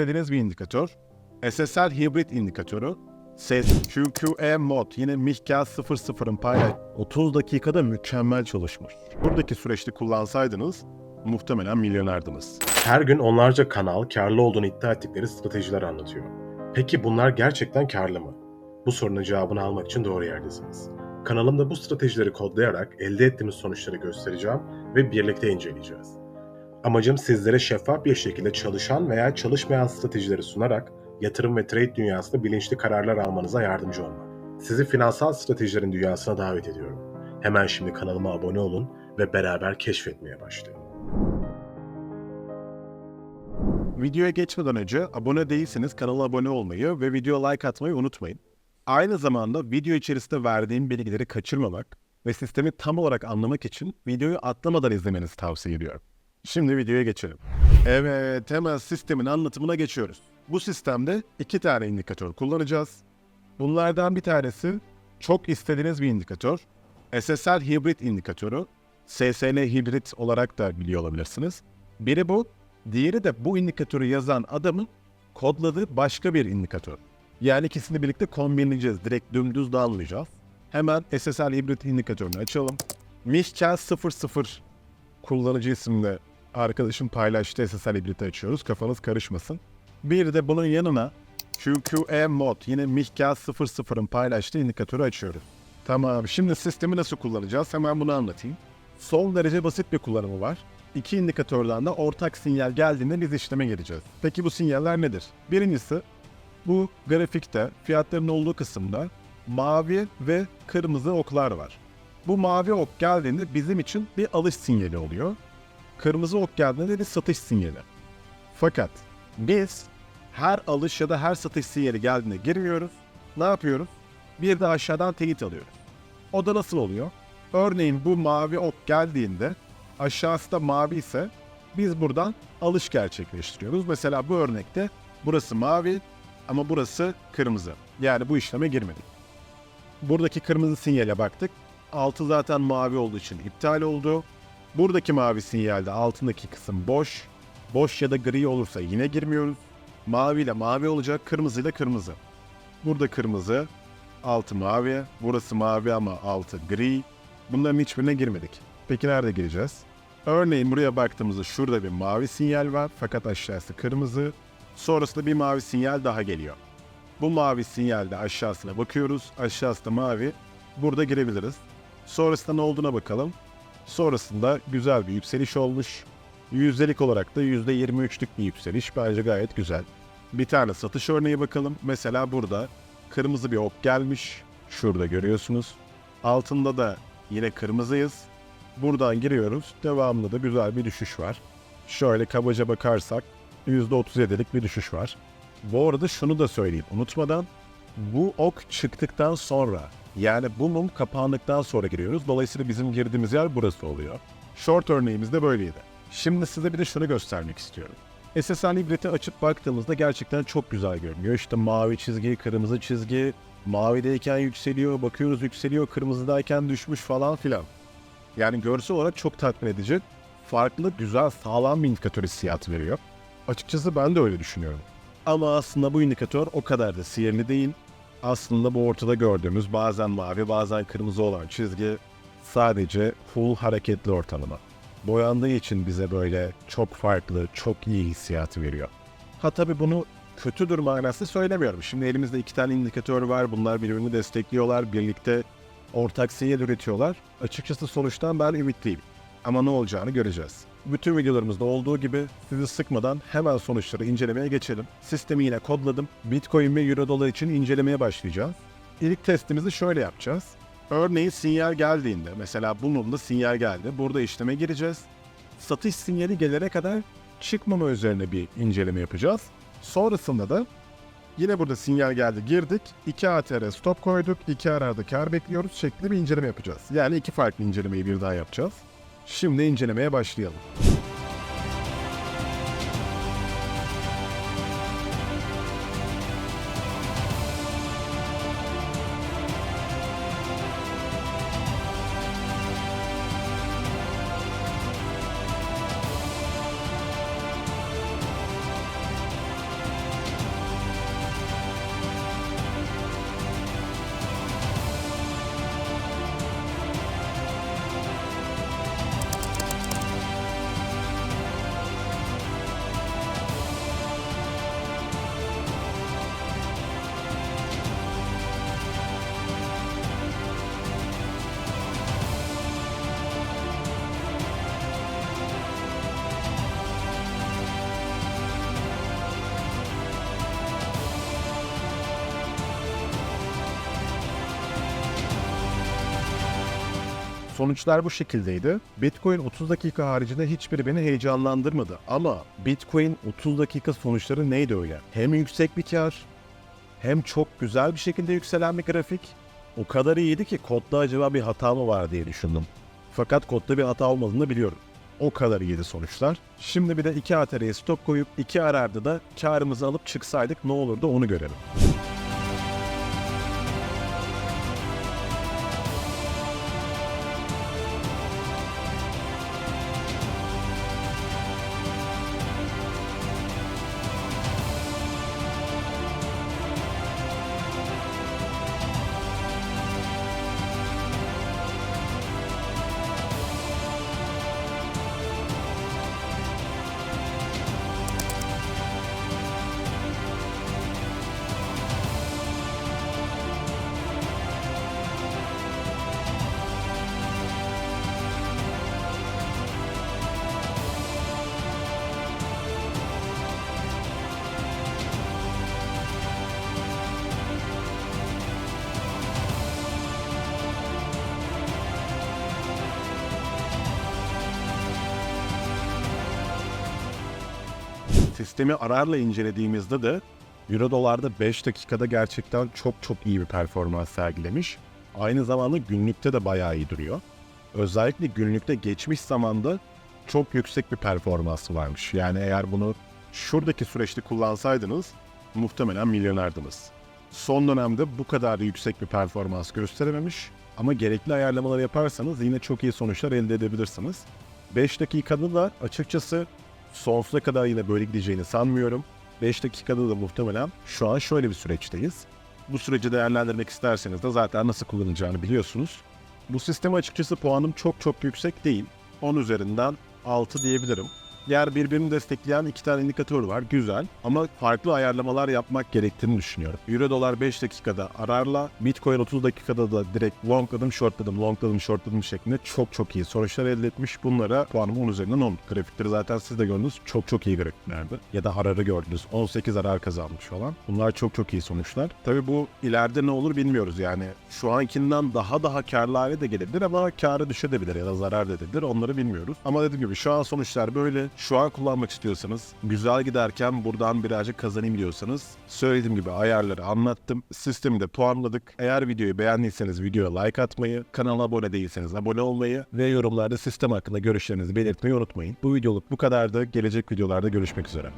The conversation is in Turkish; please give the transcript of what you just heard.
istediğiniz bir indikatör. SSL hibrit indikatörü. Ses QQE mod yine Mihkel 00'ın paylaş 30 dakikada mükemmel çalışmış. Buradaki süreçte kullansaydınız muhtemelen milyonerdiniz. Her gün onlarca kanal karlı olduğunu iddia ettikleri stratejiler anlatıyor. Peki bunlar gerçekten karlı mı? Bu sorunun cevabını almak için doğru yerdesiniz. Kanalımda bu stratejileri kodlayarak elde ettiğimiz sonuçları göstereceğim ve birlikte inceleyeceğiz. Amacım sizlere şeffaf bir şekilde çalışan veya çalışmayan stratejileri sunarak yatırım ve trade dünyasında bilinçli kararlar almanıza yardımcı olmak. Sizi finansal stratejilerin dünyasına davet ediyorum. Hemen şimdi kanalıma abone olun ve beraber keşfetmeye başlayalım. Videoya geçmeden önce abone değilseniz kanala abone olmayı ve video like atmayı unutmayın. Aynı zamanda video içerisinde verdiğim bilgileri kaçırmamak ve sistemi tam olarak anlamak için videoyu atlamadan izlemenizi tavsiye ediyorum. Şimdi videoya geçelim. Evet, hemen sistemin anlatımına geçiyoruz. Bu sistemde iki tane indikatör kullanacağız. Bunlardan bir tanesi çok istediğiniz bir indikatör. SSL hibrit indikatörü. SSL hibrit olarak da biliyor olabilirsiniz. Biri bu, diğeri de bu indikatörü yazan adamın kodladığı başka bir indikatör. Yani ikisini birlikte kombinleyeceğiz. Direkt dümdüz dağılmayacağız. Hemen SSL hibrit indikatörünü açalım. Mihkel 00 kullanıcı isimli arkadaşım paylaştığı SSL hibriti açıyoruz. Kafanız karışmasın. Bir de bunun yanına QQE mod yine Mihkel 00'ın paylaştığı indikatörü açıyoruz. Tamam şimdi sistemi nasıl kullanacağız hemen bunu anlatayım. Son derece basit bir kullanımı var. İki indikatörden de ortak sinyal geldiğinde biz işleme geleceğiz. Peki bu sinyaller nedir? Birincisi bu grafikte fiyatların olduğu kısımda mavi ve kırmızı oklar var. Bu mavi ok geldiğinde bizim için bir alış sinyali oluyor. Kırmızı ok geldiğinde de satış sinyali. Fakat biz her alış ya da her satış sinyali geldiğinde girmiyoruz. Ne yapıyoruz? Bir de aşağıdan teyit alıyoruz. O da nasıl oluyor? Örneğin bu mavi ok geldiğinde aşağısı da mavi ise biz buradan alış gerçekleştiriyoruz. Mesela bu örnekte burası mavi ama burası kırmızı. Yani bu işleme girmedik. Buradaki kırmızı sinyale baktık. Altı zaten mavi olduğu için iptal oldu. Buradaki mavi sinyalde altındaki kısım boş. Boş ya da gri olursa yine girmiyoruz. Mavi ile mavi olacak, kırmızı ile kırmızı. Burada kırmızı, altı mavi, burası mavi ama altı gri. Bunların hiçbirine girmedik. Peki nerede gireceğiz? Örneğin buraya baktığımızda şurada bir mavi sinyal var fakat aşağısı kırmızı. Sonrasında bir mavi sinyal daha geliyor. Bu mavi sinyalde aşağısına bakıyoruz. Aşağısı da mavi. Burada girebiliriz. Sonrasında ne olduğuna bakalım. Sonrasında güzel bir yükseliş olmuş. Yüzdelik olarak da %23'lük bir yükseliş. Bence gayet güzel. Bir tane satış örneği bakalım. Mesela burada kırmızı bir ok gelmiş. Şurada görüyorsunuz. Altında da yine kırmızıyız. Buradan giriyoruz. Devamında da güzel bir düşüş var. Şöyle kabaca bakarsak %37'lik bir düşüş var. Bu arada şunu da söyleyeyim unutmadan bu ok çıktıktan sonra yani bu mum kapandıktan sonra giriyoruz. Dolayısıyla bizim girdiğimiz yer burası oluyor. Short örneğimiz de böyleydi. Şimdi size bir de şunu göstermek istiyorum. SSL hibriti açıp baktığımızda gerçekten çok güzel görünüyor. İşte mavi çizgi, kırmızı çizgi, mavideyken yükseliyor, bakıyoruz yükseliyor, kırmızıdayken düşmüş falan filan. Yani görsel olarak çok tatmin edici, farklı, güzel, sağlam bir indikatör hissiyatı veriyor. Açıkçası ben de öyle düşünüyorum. Ama aslında bu indikatör o kadar da sihirli değil. Aslında bu ortada gördüğümüz bazen mavi bazen kırmızı olan çizgi sadece full hareketli ortalama. Boyandığı için bize böyle çok farklı, çok iyi hissiyatı veriyor. Ha tabii bunu kötüdür manası söylemiyorum. Şimdi elimizde iki tane indikatör var. Bunlar birbirini destekliyorlar. Birlikte ortak sinyal üretiyorlar. Açıkçası sonuçtan ben ümitliyim. Ama ne olacağını göreceğiz. Bütün videolarımızda olduğu gibi sizi sıkmadan hemen sonuçları incelemeye geçelim. Sistemi yine kodladım. Bitcoin ve Euro dolar için incelemeye başlayacağız. İlk testimizi şöyle yapacağız. Örneğin sinyal geldiğinde, mesela bunun da sinyal geldi. Burada işleme gireceğiz. Satış sinyali gelene kadar çıkmama üzerine bir inceleme yapacağız. Sonrasında da yine burada sinyal geldi girdik. 2 ATR stop koyduk. 2 arada kar bekliyoruz şeklinde bir inceleme yapacağız. Yani iki farklı incelemeyi bir daha yapacağız. Şimdi incelemeye başlayalım. Sonuçlar bu şekildeydi. Bitcoin 30 dakika haricinde hiçbiri beni heyecanlandırmadı. Ama Bitcoin 30 dakika sonuçları neydi öyle? Hem yüksek bir kar, hem çok güzel bir şekilde yükselen bir grafik. O kadar iyiydi ki kodda acaba bir hata mı var diye düşündüm. Fakat kodda bir hata olmadığını biliyorum. O kadar iyiydi sonuçlar. Şimdi bir de 2 ATR'ye stop koyup 2 ararda da karımızı alıp çıksaydık ne olurdu onu görelim. Sistemi ararla incelediğimizde de Euro dolarda 5 dakikada gerçekten çok çok iyi bir performans sergilemiş. Aynı zamanda günlükte de bayağı iyi duruyor. Özellikle günlükte geçmiş zamanda çok yüksek bir performansı varmış. Yani eğer bunu şuradaki süreçte kullansaydınız muhtemelen milyonerdiniz. Son dönemde bu kadar yüksek bir performans gösterememiş ama gerekli ayarlamaları yaparsanız yine çok iyi sonuçlar elde edebilirsiniz. 5 dakikada da açıkçası sonsuza kadar yine böyle gideceğini sanmıyorum. 5 dakikada da muhtemelen şu an şöyle bir süreçteyiz. Bu süreci değerlendirmek isterseniz de zaten nasıl kullanacağını biliyorsunuz. Bu sisteme açıkçası puanım çok çok yüksek değil. 10 üzerinden 6 diyebilirim. Diğer birbirini destekleyen iki tane indikatör var. Güzel. Ama farklı ayarlamalar yapmak gerektiğini düşünüyorum. Euro dolar 5 dakikada ararla, Bitcoin 30 dakikada da direkt longladım, shortladım, longladım, shortladım şeklinde çok çok iyi sonuçlar elde etmiş. Bunlara puanım 10 üzerinden 10. Grafikleri zaten siz de gördünüz. Çok çok iyi grafiklerdi. Ya da ararı gördünüz. 18 arar kazanmış falan. Bunlar çok çok iyi sonuçlar. Tabii bu ileride ne olur bilmiyoruz yani. Şu ankinden daha daha karlı hale de gelebilir ama karı düşebilir ya da zarar da edebilir. Onları bilmiyoruz. Ama dediğim gibi şu an sonuçlar böyle. Şu an kullanmak istiyorsanız, güzel giderken buradan birazcık kazanayım diyorsanız söylediğim gibi ayarları anlattım. Sistemi de puanladık. Eğer videoyu beğendiyseniz videoya like atmayı, kanala abone değilseniz abone olmayı ve yorumlarda sistem hakkında görüşlerinizi belirtmeyi unutmayın. Bu videoluk bu kadardı. Gelecek videolarda görüşmek üzere.